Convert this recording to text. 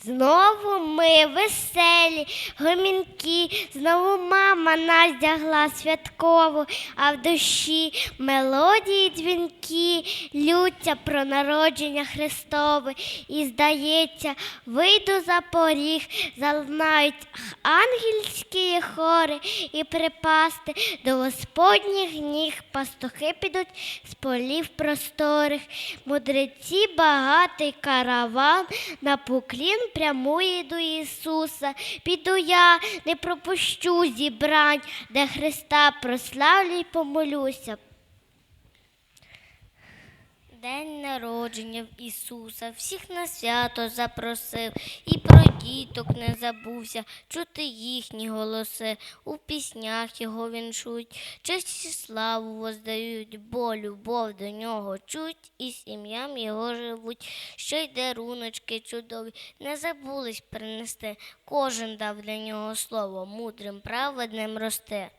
Знову ми веселі, гомінки, знову мама нас дягла святково, а в душі мелодії дзвінки, лються про народження Христове. І здається, вийду за поріг, залунають ангельські хори і припасти до Господніх ніг пастухи підуть з полів просторих. Мудреці багатий караван на поклін прямує до Ісуса. Піду я, не пропущу зібрань, де Христа прославлю й помолюся. День народження Ісуса, всіх на свято запросив, і про діток не забувся, чути їхні голоси, у піснях його віншують, честь і славу воздають, бо любов до нього чуть, і сім'ям його живуть, що й даруночки чудові, не забулись принести, кожен дав для нього слово, мудрим праведним росте.